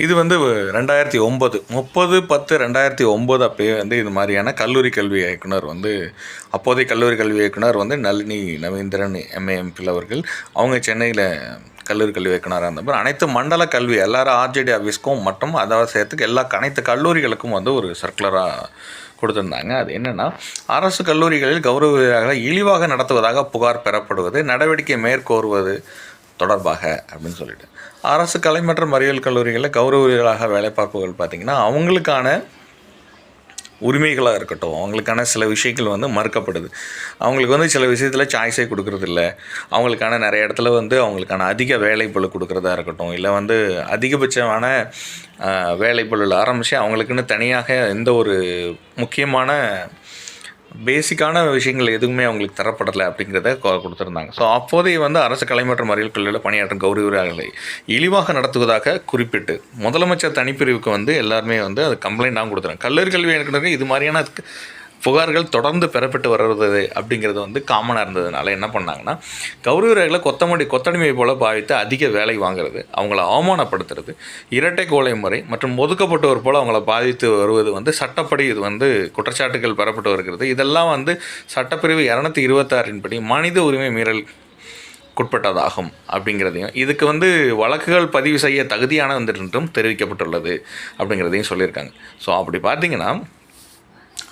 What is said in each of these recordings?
இது வந்து ரெண்டாயிரத்தி ஒம்பது முப்பது பத்து ரெண்டாயிரத்தி ஒம்பது அப்பயே வந்து இது மாதிரியான கல்லூரி கல்வி இயக்குனர் வந்து அப்போதைய கல்லூரி கல்வி இயக்குனர் வந்து நளினி நவீந்திரன் எம்ஏஎம்பில் அவர்கள். அவங்க சென்னையில் கல்லூரி கல்வி இயக்குனராக இருந்தப்போ அனைத்து மண்டல கல்வி எல்லாரும் ஆர்ஜேடி ஆஃபீஸ்க்கும் மற்றும் அதாவது சேர்த்துக்கு எல்லா அனைத்து கல்லூரிகளுக்கும் வந்து ஒரு சர்க்குலராக கொடுத்துருந்தாங்க. அது என்னென்னா அரசு கல்லூரிகளில் கௌரவ இழிவாக நடத்துவதாக புகார் பெறப்படுவது நடவடிக்கை மேற்கோருவது தொடர்பாக அப்படின்னு சொல்லிட்டு. அரசு கலை மற்றும் அறிவியல் கல்லூரிகளில் கௌரவர்களாக வேலை பார்ப்பவர்கள் பார்த்திங்கன்னா அவங்களுக்கான உரிமைகளாக இருக்கட்டும் அவங்களுக்கான சில விஷயங்கள் வந்து மறுக்கப்படுது. அவங்களுக்கு வந்து சில விஷயத்தில் சாய்ஸே கொடுக்கறதில்ல. அவங்களுக்கான நிறைய இடத்துல வந்து அவங்களுக்கான அதிக வேலைப்பளு கொடுக்குறதா இருக்கட்டும் இல்லை வந்து அதிகபட்சமான ஆஹ், ஆரம்பித்து அவங்களுக்குன்னு தனியாக எந்த ஒரு முக்கியமான பேசிக்கான விஷயங்கள் எதுவுமே அவங்களுக்கு தரப்படலை அப்படிங்கிறத கொ- கொடுத்துருந்தாங்க. ஸோ அப்போதைய வந்து அரசு கலை மற்றும் அறிவியல் கல்லூரியில் பணியாற்றும் கௌரி வீரர்களை இழிவாக நடத்துவதாக குறிப்பிட்டு முதலமைச்சர் தனிப்பிரிவுக்கு வந்து எல்லாருமே வந்து அது நான் கொடுத்துறாங்க கல்லூரி கல்வி இயக்குனருக்கு இது மாதிரியான புகார்கள் தொடர்ந்து பெறப்பட்டு வருவது அப்படிங்கிறது வந்து காமனாக இருந்ததுனால என்ன பண்ணாங்கன்னா கௌரவ வீரர்களை கொத்தமடி கொத்தடிமை போல பாவித்து அதிக வேலை வாங்குறது அவங்கள அவமானப்படுத்துறது இரட்டை கோலை முறை மற்றும் ஒதுக்கப்பட்டவர் போல் அவங்கள பாதித்து வருவது வந்து சட்டப்படி இது வந்து குற்றச்சாட்டுகள் பெறப்பட்டு வருகிறது. இதெல்லாம் வந்து சட்டப்பிரிவு இரநூத்தி இருபத்தாறின் படி மனித உரிமை மீறல் குட்பட்டதாகும் அப்படிங்கிறதையும் இதுக்கு வந்து வழக்குகள் பதிவு செய்ய தகுதியான வந்துட்டு தெரிவிக்கப்பட்டுள்ளது அப்படிங்கிறதையும் சொல்லியிருக்காங்க. ஸோ அப்படி பார்த்தீங்கன்னா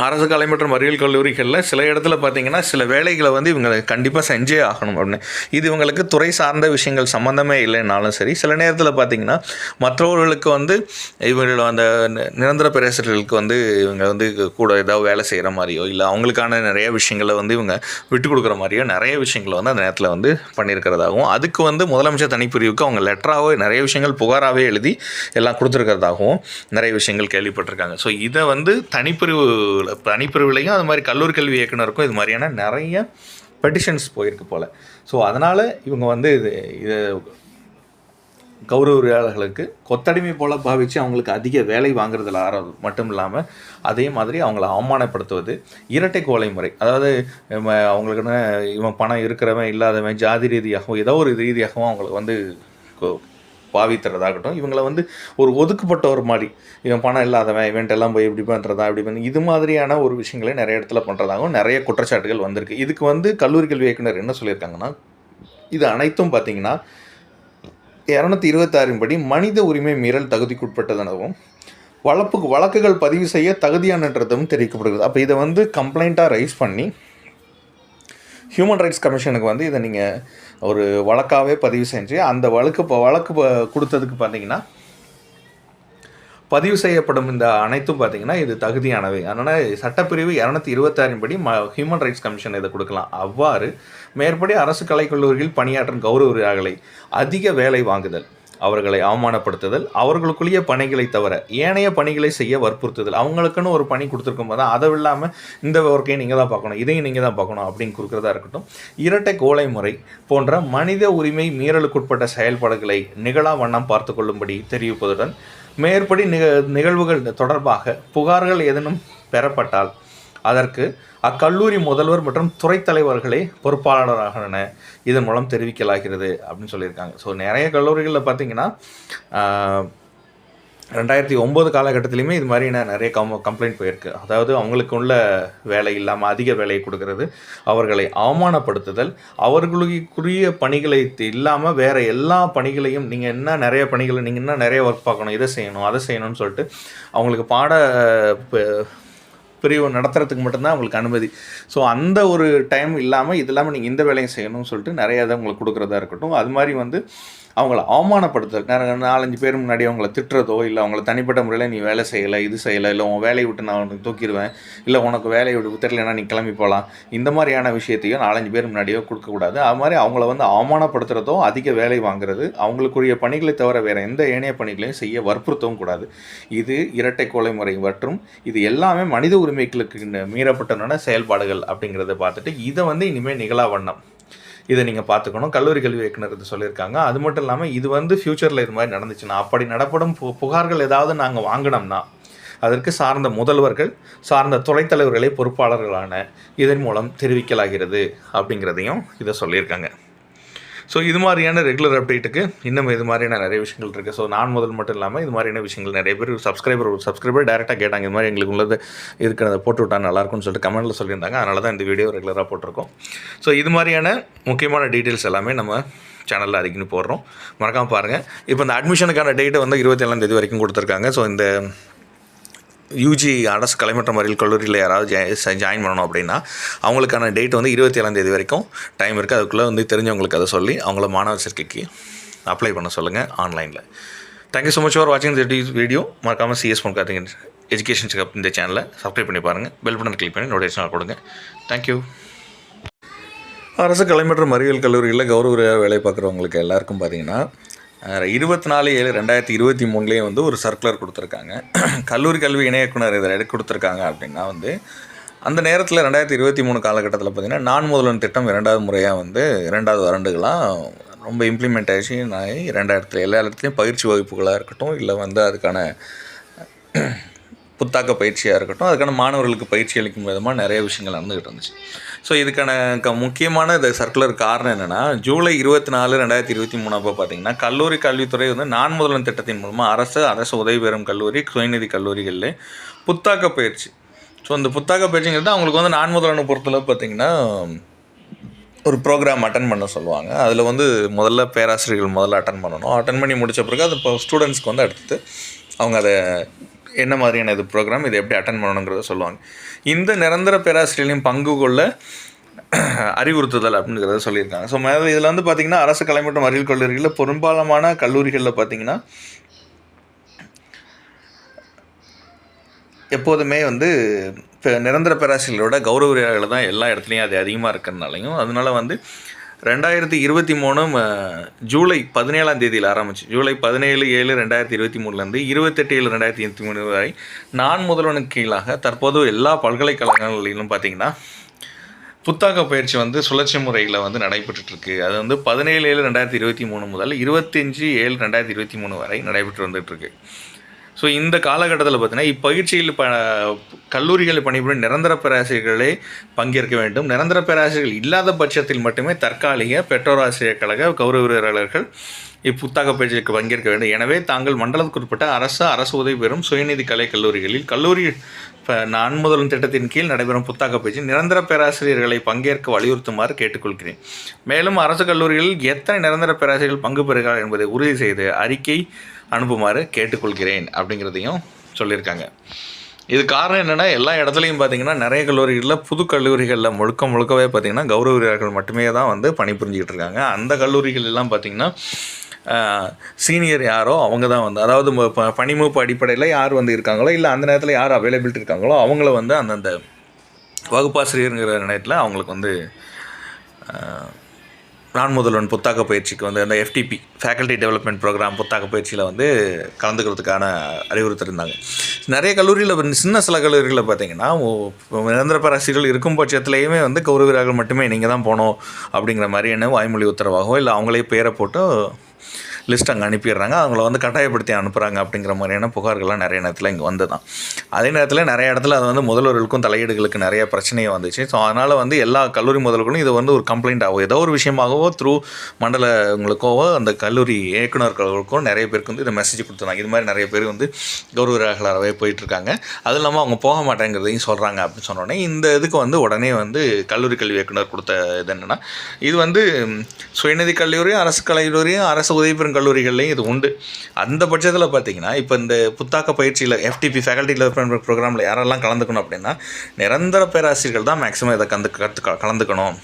அரசு கலை மற்றும் அறிவியல் கல்லூரிகளில் சில இடத்துல பார்த்தீங்கன்னா சில வேலைகளை வந்து இவங்க கண்டிப்பாக செஞ்சே ஆகணும் அப்படின்னு. இது இவங்களுக்கு துறை சார்ந்த விஷயங்கள் சம்மந்தமே இல்லைனாலும் சரி சில நேரத்தில் பார்த்தீங்கன்னா மற்றவர்களுக்கு வந்து இவர்கள் அந்த நிரந்தர பேரரசர்களுக்கு வந்து இவங்க வந்து கூட ஏதாவது வேலை செய்கிற மாதிரியோ இல்லை அவங்களுக்கான நிறைய விஷயங்களை வந்து இவங்க விட்டு கொடுக்குற மாதிரியோ நிறைய விஷயங்களை வந்து அந்த நேரத்தில் வந்து பண்ணியிருக்கிறதாகவும் அதுக்கு வந்து முதலமைச்சர் தனிப்பிரிவுக்கு அவங்க லெட்டராகவே நிறைய விஷயங்கள் புகாராகவே எழுதி எல்லாம் கொடுத்துருக்கிறதாகவும் நிறைய விஷயங்கள் கேள்விப்பட்டிருக்காங்க. ஸோ இதை வந்து தனிப்பிரிவு தனிப்பிரிவுலையும் அது மாதிரி கல்லூரி கல்வி இயக்குனருக்கும் இது மாதிரியான நிறைய பெட்டிஷன்ஸ் போயிருக்கு போல். ஸோ அதனால் இவங்க வந்து இது இது கௌரவரியாளர்களுக்கு கொத்தடிமை போல் பாவித்து அவங்களுக்கு அதிக வேலை வாங்குறதுல ஆறது மட்டும் இல்லாமல் அதே மாதிரி அவங்கள அவமானப்படுத்துவது இரட்டை கோலை முறை. அதாவது அவங்களுக்குன்னு இவன் பணம் இருக்கிறவன் இல்லாதவன் ஜாதி ரீதியாகவும் ஏதோ ஒரு ரீதியாகவும் அவங்களுக்கு வந்து பாவித்துறதாகட்டும் இவங்களை வந்து ஒரு ஒதுக்கப்பட்ட ஒரு மாதிரி இவன் பணம் இல்லாதவன் இவன்ட்டு எல்லாம் போய் இப்படி பண்ணுறதா இப்படி பண்ணி இது மாதிரியான ஒரு விஷயங்களை நிறைய இடத்துல பண்ணுறதாகவும் நிறைய குற்றச்சாட்டுகள் வந்திருக்கு. இதுக்கு வந்து கல்லூரி கல்வி இயக்குனர் என்ன சொல்லியிருக்காங்கன்னா இது அனைத்தும் பார்த்தீங்கன்னா இரநூத்தி இருபத்தாறின் படி மனித உரிமை மீறல் தகுதிக்குட்பட்டதெனவும் வழப்புக்கு வழக்குகள் பதிவு செய்ய தகுதியானன்றதும் தெரிவிக்கப்படுகிறது. அப்போ இதை வந்து கம்ப்ளைண்ட்டாக ரைஸ் பண்ணி ஹியூமன் ரைட்ஸ் கமிஷனுக்கு வந்து இதை நீங்கள் ஒரு வழக்காகவே பதிவு செஞ்சு அந்த வழக்கு வழக்கு கொடுத்ததுக்கு பார்த்தீங்கன்னா பதிவு செய்யப்படும் இந்த அனைத்தும் பார்த்தீங்கன்னா இது தகுதியானவை. அதனால் சட்டப்பிரிவு இரநூத்தி இருபத்தாறின் படி ம ஹியூமன் ரைட்ஸ் கமிஷன் இதை கொடுக்கலாம். அவ்வாறு மேற்படி அரசு கலைக்கல்லூரியில் பணியாற்றும் கௌரவ உரிமையாளர்களை அதிக வேலை வாங்குதல். அவர்களை அவமானப்படுத்துதல் அவர்களுக்குள்ளேயே பணிகளை தவிர ஏனைய பணிகளை செய்ய வற்புறுத்துதல். அவங்களுக்குன்னு ஒரு பணி கொடுத்துருக்கும் போது அதை இல்லாமல் இந்த ஒர்க்கையும் நீங்கள் தான் பார்க்கணும் இதையும் நீங்கள் தான் பார்க்கணும் அப்படின்னு கொடுக்குறதா இருக்கட்டும். இரட்டை கோலை முறை போன்ற மனித உரிமை மீறலுக்குட்பட்ட செயல்பாடுகளை நிகழா வண்ணம் பார்த்து கொள்ளும்படி தெரிவிப்பதுடன் மேற்படி நிக நிகழ்வுகள் தொடர்பாக புகார்கள் ஏதேனும் பெறப்பட்டால் அதற்கு அக்கல்லூரி முதல்வர் மற்றும் துறை தலைவர்களே பொறுப்பாளராகின்றன. இதன் மூலம் தெரிவிக்கலாகிறது அப்படின்னு சொல்லியிருக்காங்க. ஸோ நிறைய கல்லூரிகளில் பார்த்தீங்கன்னா ரெண்டாயிரத்தி ஒம்பது காலகட்டத்திலையுமே இது மாதிரி நான் நிறைய கம் கம்ப்ளைண்ட் போயிருக்கு. அதாவது அவங்களுக்கு உள்ள வேலை இல்லாமல் அதிக வேலையை கொடுக்கறது அவர்களை அவமானப்படுத்துதல் அவர்களுக்குரிய பணிகளை இல்லாமல் வேறு எல்லா பணிகளையும் நீங்கள் என்ன நிறைய பணிகளை நீங்கள் இன்னும் நிறைய ஒர்க் பார்க்கணும் இதை செய்யணும் அதை செய்யணும்னு சொல்லிட்டு அவங்களுக்கு பாட பிரிவு நடத்துறதுக்கு மட்டும்தான் உங்களுக்கு அனுமதி. ஸோ அந்த ஒரு டைம் இல்லாமல் இது இல்லாமல் நீங்கள் இந்த வேலையும் செய்யணும்னு சொல்லிட்டு நிறையா இதை உங்களுக்கு கொடுக்குறதா இருக்கட்டும். அது மாதிரி வந்து அவங்கள அவமானப்படுத்துறது நாலஞ்சு பேர் முன்னாடி அவங்கள திட்டுறதோ இல்லை அவங்கள தனிப்பட்ட முறையில் நீ வேலை செய்யலை இது செய்யலை இல்லை உன் வேலையை விட்டு நான் உனக்கு தூக்கிடுவேன் இல்லை உனக்கு வேலையை விட்டு தெரியலனா நீ கிளம்பி போகலாம் இந்த மாதிரியான விஷயத்தையும் நாலஞ்சு பேர் முன்னாடியோ கொடுக்கக்கூடாது. அது மாதிரி அவங்கள வந்து அவமானப்படுத்துறதோ அதிக வேலை வாங்குறது அவங்களுக்குரிய பணிகளை தவிர வேறு எந்த ஏனைய பணிகளையும் செய்ய வற்புறுத்தவும் கூடாது. இது இரட்டை கொலை முறை மற்றும் இது எல்லாமே மனித உரிமைகளுக்கு மீறப்பட்டன செயல்பாடுகள் அப்படிங்கிறத பார்த்துட்டு இதை வந்து இனிமேல் நிகழா வண்ணம். இதை நீங்கள் பார்த்துக்கணும். கல்லூரி கல்வி இயக்குனர் இது சொல்லியிருக்காங்க. அது மட்டும் இல்லாமல் இது வந்து ஃப்யூச்சரில் இது மாதிரி நடந்துச்சுன்னா அப்படி நடப்படும் பு- புகார்கள் ஏதாவது நாங்கள் வாங்கினோம்னா அதற்கு சார்ந்த முதல்வர்கள் சார்ந்த துறைத் தலைவர்களே பொறுப்பாளர்களான இதன் மூலம் தெரிவிக்கலாகிறது அப்படிங்கிறதையும் இதை சொல்லியிருக்காங்க. ஸோ இது மாதிரியான ரெகுலர் அப்டேட்டுக்கு இன்னும் இது மாதிரியான நிறைய விஷயங்கள் இருக்குது ஸோ நான் முதல் மட்டும் இல்லாமல் இது மாதிரியான விஷயங்கள் நிறைய பேர் சப்ஸ்கிரைபர் ஒரு சப்ஸ்கிரைபர் டேரெக்டாக கேட்டாங்க. இது மாதிரி எங்களுக்கு உள்ளது இருக்கிறத போட்டு விட்டா நல்லாயிருக்கும்னு சொல்லிட்டு கமெண்ட்டில் சொல்லியிருந்தாங்க. அதனால தான் இந்த வீடியோ ரெகுலராக போட்டிருக்கோம். ஸோ இது மாதிரியான முக்கியமான டீட்டெயில்ஸ் எல்லாமே நம்ம சேனலில் அடிக்கடி போடுறோம். மறக்காமல் பாருங்கள் இப்போ இந்த அட்மிஷனுக்கான டேட்டை வந்து இருபத்தி ஏழாம் தேதி வரைக்கும் கொடுத்துருக்காங்க. ஸோ இந்த யூஜி அரசு கலைமற்ற மறியல் கல்லூரியில் யாராவது ஜாயின் பண்ணணும் அப்படின்னா அவங்களுக்கான டேட் வந்து இருபத்தி ஏழாம் தேதி வரைக்கும் டைம் இருக்குது அதுக்குள்ளே வந்து தெரிஞ்சவங்களுக்கு அதை சொல்லி அவங்கள மாணவர் சேர்க்கைக்கு அப்ளை பண்ண சொல்லுங்கள் ஆன்லைனில் thank you so much for வாட்சிங் திஸ் வீடியோ. மறக்காமல் சிஎஸ் பண்ண காத்துங்க. எஜுகேஷன் செக்அப் இந்த சேனலை சப்ஸ்கிரைப் பண்ணி பாருங்கள் பெல் பட்டன் கிளிக் பண்ணி நோட்டிஃபிகேஷன் கொடுங்க. தேங்க்யூ அரசு கலை மற்றும் அறிவியல் கல்லூரியில் கௌரவ வேலை பார்க்குறவங்களுக்கு எல்லாருக்கும் பார்த்தீங்கன்னா இருபத்தி நாலு ஏழு ரெண்டாயிரத்தி இருபத்தி மூணுலேயே வந்து ஒரு சர்க்குலர் கொடுத்துருக்காங்க. கல்லூரி கல்வி இணை இயக்குனர் இதில் எடுத்து கொடுத்துருக்காங்க அப்படின்னா வந்து அந்த நேரத்தில் ரெண்டாயிரத்தி இருபத்தி மூணு காலகட்டத்தில் பார்த்திங்கன்னா நான் முதல்வன் திட்டம் இரண்டாவது முறையாக வந்து இரண்டாவது வருண்டுகளாக ரொம்ப இம்ப்ளிமெண்டேஷன் ஆகி ரெண்டாயிரத்துல எல்லா இடத்துலையும் பயிற்சி வகுப்புகளாக இருக்கட்டும் இல்லை வந்து அதுக்கான புத்தாக்க பயிற்சியாக இருக்கட்டும் அதுக்கான மாணவர்களுக்கு பயிற்சி அளிக்கும் விதமாக நிறைய விஷயங்கள் நடந்துகிட்டு இருந்துச்சு. ஸோ இதுக்கான க முக்கியமான இந்த சர்க்குலர் காரணம் என்னென்னா ஜூலை இருபத்தி நாலு ரெண்டாயிரத்தி இருபத்தி மூணு அப்போ பார்த்தீங்கன்னா கல்லூரி கல்வித்துறை வந்து நான் முதல்வன் திட்டத்தின் மூலமாக அரசு அரசு உதவி பெறும் கல்லூரி சுயநிதி கல்லூரிகளில் புத்தாக்க பயிற்சி. ஸோ இந்த புத்தாக்க பயிற்சிங்கிறது அவங்களுக்கு வந்து நான் முதல்வனை பொறுத்தளவு பார்த்தீங்கன்னா ஒரு ப்ரோக்ராம் அட்டன் பண்ண சொல்லுவாங்க. அதில் வந்து முதல்ல பேராசிரியர்கள் முதல்ல அட்டன் பண்ணணும். அட்டன் பண்ணி முடித்த பிறகு அது இப்போ ஸ்டூடெண்ட்ஸ்க்கு வந்து அடுத்து அவங்க அதை என்ன மாதிரியான இது ப்ரோக்ராம் இதை எப்படி அட்டன் பண்ணணுங்கிறத சொல்லுவாங்க. இந்த நிரந்தர பேராசிரியர்களையும் பங்கு கொள்ள அறிவுறுத்துதல் அப்படிங்கிறத சொல்லியிருக்காங்க. ஸோ இதில் வந்து பார்த்திங்கன்னா அரசு கலை மற்றும் அறிவியல் கல்லூரிகளில் பெரும்பாலான கல்லூரிகளில் பார்த்திங்கன்னா எப்போதுமே வந்து இப்போ நிரந்தர பேராசிரியர்களோட கௌரவ விழாவில் தான் எல்லா இடத்துலையும் அது அதிகமாக இருக்கிறதுனாலையும் அதனால வந்து ரெண்டாயிரத்தி இருபத்தி மூணு ஜூலை பதினேழாம் தேதியில் ஆரம்பிச்சு. ஜூலை பதினேழு ஏழு ரெண்டாயிரத்தி இருபத்தி மூணுலேருந்து இருபத்தெட்டு ஏழு ரெண்டாயிரத்தி இருபத்தி மூணு வரை நான் முதல்வனுக்கு கீழாக தற்போது எல்லா பல்கலைக்கழகங்களிலும் பார்த்திங்கன்னா புத்தாக்க பயிற்சி வந்து சுழற்சி முறையில் வந்து நடைபெற்றுருக்கு அது வந்து பதினேழு ஏழு ரெண்டாயிரத்தி இருபத்தி மூணு முதல் இருபத்தஞ்சி ஏழு ரெண்டாயிரத்தி இருபத்தி மூணு வரை நடைபெற்று வந்துட்டுருக்கு ஸோ இந்த காலகட்டத்தில் பார்த்தீங்கன்னா இப்பயிற்சியில் ப கல்லூரிகளில் பணிபுரியும் நிரந்தர பேராசிரியர்களே பங்கேற்க வேண்டும். நிரந்தர பேராசிரியர்கள் இல்லாத பட்சத்தில் மட்டுமே தற்காலிக பெற்றோராசிரியர் கழக கௌரவ வீரர்கள் இப்புத்தக பயிற்சிக்கு பங்கேற்க வேண்டும். எனவே தாங்கள் மண்டலத்துக்குட்பட்ட அரசு அரசு உதவி பெறும் சுயநிதி கலை கல்லூரிகளில் கல்லூரி நான் முதலும் திட்டத்தின் கீழ் நடைபெறும் புத்தக பயிற்சி நிரந்தர பேராசிரியர்களை பங்கேற்க வலியுறுத்துமாறு கேட்டுக்கொள்கிறேன். மேலும் அரசு கல்லூரிகளில் எத்தனை நிரந்தர பேராசிரியர்கள் பங்கு பெறுகிறார் என்பதை உறுதி செய்து அறிக்கை அனுப்புமாறு கேட்டுக்கொள்கிறேன் அப்படிங்கிறதையும் சொல்லியிருக்காங்க. இது காரணம் என்னென்னா எல்லா இடத்துலையும் பார்த்தீங்கன்னா நிறைய கல்லூரிகளில் புது கல்லூரிகளில் முழுக்க முழுக்கவே பார்த்திங்கன்னா கௌரவ வீரர்கள் மட்டுமே தான் வந்து பணிபுரிஞ்சிக்கிட்டு இருக்காங்க அந்த கல்லூரிகள் எல்லாம் பார்த்திங்கன்னா சீனியர் யாரோ அவங்க தான் வந்து அதாவது ப பணிமூப்பு அடிப்படையில் யார் வந்து இருக்காங்களோ இல்லை அந்த நேரத்தில் யார் அவைலபிலிட்டி இருக்காங்களோ அவங்கள வந்து அந்தந்த வகுப்பாசிரியருங்கிற நேரத்தில் அவங்களுக்கு வந்து நான் முதல்வன் புத்தாக்க பயிற்சிக்கு வந்து அந்த எஃப்டிபி ஃபேக்கல்ட்டி டெவலப்மெண்ட் ப்ரோக்ராம் புத்தாக்க பயிற்சியில் வந்து கலந்துக்கிறதுக்கான அறிவுறுத்திருந்தாங்க நிறைய கல்லூரியில் சின்ன சில கல்லூரிகளில் பார்த்தீங்கன்னா நிரந்தர பேராசிரியர்கள் இருக்கும் பட்சத்துலேயுமே வந்து கௌரவீரர்கள் மட்டுமே நீங்கள் தான் போகணும் அப்படிங்கிற மாதிரியான வாய்மொழி உத்தரவாகவோ இல்லை அவங்களே பேரை போட்டு லிஸ்ட் அங்கே அனுப்பிடுறாங்க. அவங்கள வந்து கட்டாயப்படுத்தி அனுப்புகிறாங்க அப்படிங்கிற மாதிரியான புகார்கள்லாம் நிறைய நேரத்தில் இங்கே வந்து தான் அதே நேரத்தில் நிறைய இடத்துல அது வந்து முதல்வர்களுக்கும் தலையீடுகளுக்கு நிறைய பிரச்சனையும் வந்துச்சு. ஸோ அதனால் வந்து எல்லா கல்லூரி முதல்வர்களும் இது வந்து ஒரு கம்ப்ளைண்ட் ஆகும். ஏதோ ஒரு விஷயமாகவோ த்ரூ மண்டலங்களுக்கோவோ அந்த கல்லூரி இயக்குநர்களுக்கும் நிறைய பேருக்கு வந்து இதை மெசேஜ் கொடுத்துருந்தாங்க. இது மாதிரி நிறைய பேர் வந்து கௌரவர்களாகவே போயிட்டுருக்காங்க. அது இல்லாமல் அவங்க போக மாட்டேங்கிறதையும் சொல்கிறாங்க அப்படின்னு சொன்னோடனே இந்த இதுக்கு வந்து உடனே வந்து கல்லூரி கல்வி இயக்குனர் கொடுத்த இது என்னென்னா இது வந்து சுயநிதி கல்லூரியும் அரசு கல்லூரியும் அரசு உதவி பெறும் கல்லூரிகள்லேயும் இது உண்டு. அந்த பட்சத்தில் பார்த்தீங்கன்னா இப்போ இந்த புத்தாக்க பயிற்சியில் எஃப்டிபி ஃபேக்கல்டி டெவலப்மெண்ட் ப்ரோக்ராமில் யாரெல்லாம் கலந்துக்கணும் அப்படின்னா நிரந்தர பேராசிரியர்கள் தான் மேக்ஸிமம் இதை கலந்து கற்று கலந்துக்கணும்.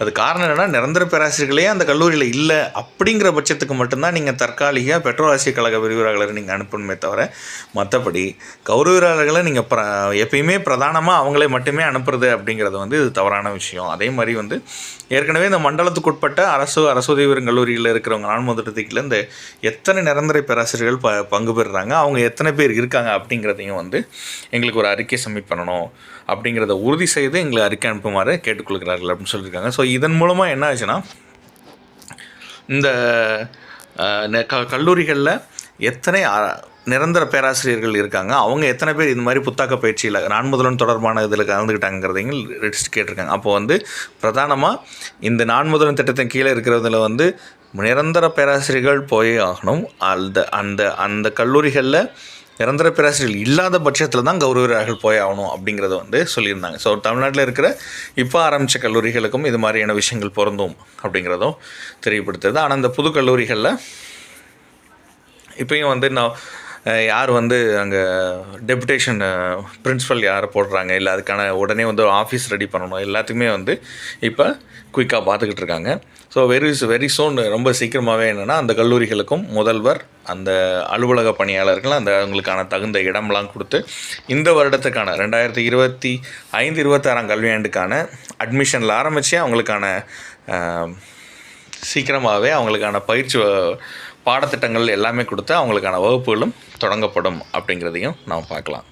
அது காரணம் என்னென்னா நிரந்தர பேராசிரியர்களே அந்த கல்லூரியில் இல்லை அப்படிங்கிற பட்சத்துக்கு மட்டும்தான் நீங்கள் தற்காலிக பெட்ரோல் ஆசிரியர் கழக விரிவுரையாளரை நீங்கள் அனுப்பணுமே தவிர மற்றபடி கௌரவராளர்களை நீங்கள் ப்ர எப்பயுமே பிரதானமாக அவங்களே மட்டுமே அனுப்புறது அப்படிங்கிறது வந்து இது தவறான விஷயம். அதே மாதிரி வந்து ஏற்கனவே இந்த மண்டலத்துக்குட்பட்ட அரசு அரசு உதவி கல்லூரியில் இருக்கிறவங்க நான் இந்த எத்தனை நிரந்தர பேராசிரியர்கள் ப பங்கு பெறுறாங்க அவங்க எத்தனை பேர் இருக்காங்க அப்படிங்கிறதையும் வந்து எங்களுக்கு ஒரு அறிக்கை சப்மிட் பண்ணணும் அப்படிங்கிறத உறுதி செய்து எங்களை அறிக்கை அனுப்புமாறு கேட்டுக்கொள்கிறார்கள் அப்படின்னு சொல்லியிருக்காங்க. ஸோ இதன் மூலமாக என்ன ஆச்சுன்னா இந்த க கல்லூரிகளில் எத்தனை நிரந்தர பேராசிரியர்கள் இருக்காங்க அவங்க எத்தனை பேர் இந்த மாதிரி புத்தாக்க பயிற்சியில் நான் முதல்வன் தொடர்பான இதில் கலந்துக்கிட்டாங்கிறதையும் லிஸ்ட் கேட்டிருக்காங்க. அப்போ வந்து பிரதானமாக இந்த நான் முதல்வன் திட்டத்தின் கீழே இருக்கிறதுல வந்து நிரந்தர பேராசிரியர்கள் போய் ஆகணும். அந்த அந்த அந்த கல்லூரிகளில் நிரந்தர பேராசிரியர்கள் இல்லாத பட்சத்தில் தான் கௌரவர்கள் போய் ஆகணும் அப்படிங்கிறத வந்து சொல்லியிருந்தாங்க. ஸோ தமிழ்நாட்டில் இருக்கிற இப்போ ஆரம்பித்த கல்லூரிகளுக்கும் இது மாதிரியான விஷயங்கள் பொருந்தும் அப்படிங்கிறதும் தெரியப்படுத்துது. ஆனால் இந்த புது கல்லூரிகளில் இப்பயும் வந்து நான் யார் வந்து அங்கே டெபுடேஷன் பிரின்ஸிபல் யாரை போடுறாங்க? இல்லை அதுக்கான உடனே வந்து ஆஃபீஸ் ரெடி பண்ணணும். எல்லாத்துக்குமே வந்து இப்போ குயிக்காக பார்த்துக்கிட்டு இருக்காங்க. ஸோ வெரி வெரி சோன் ரொம்ப சீக்கிரமாகவே என்னென்னா அந்த கல்லூரிகளுக்கும் முதல்வர் அந்த அலுவலக பணியாளர்கள் அந்த அவங்களுக்கான தகுந்த இடம்லாம் கொடுத்து இந்த வருடத்துக்கான ரெண்டாயிரத்தி இருபத்தி ஐந்து இருபத்தாறாம் கல்வியாண்டுக்கான அட்மிஷனில் ஆரம்பித்து அவங்களுக்கான சீக்கிரமாகவே அவங்களுக்கான பயிற்சி பாடத்திட்டங்கள் எல்லாமே கொடுத்து அவங்களுக்கான வகுப்புகளும் தொடங்கப்படும் அப்படிங்கிறதையும் நாம் பார்க்கலாம்.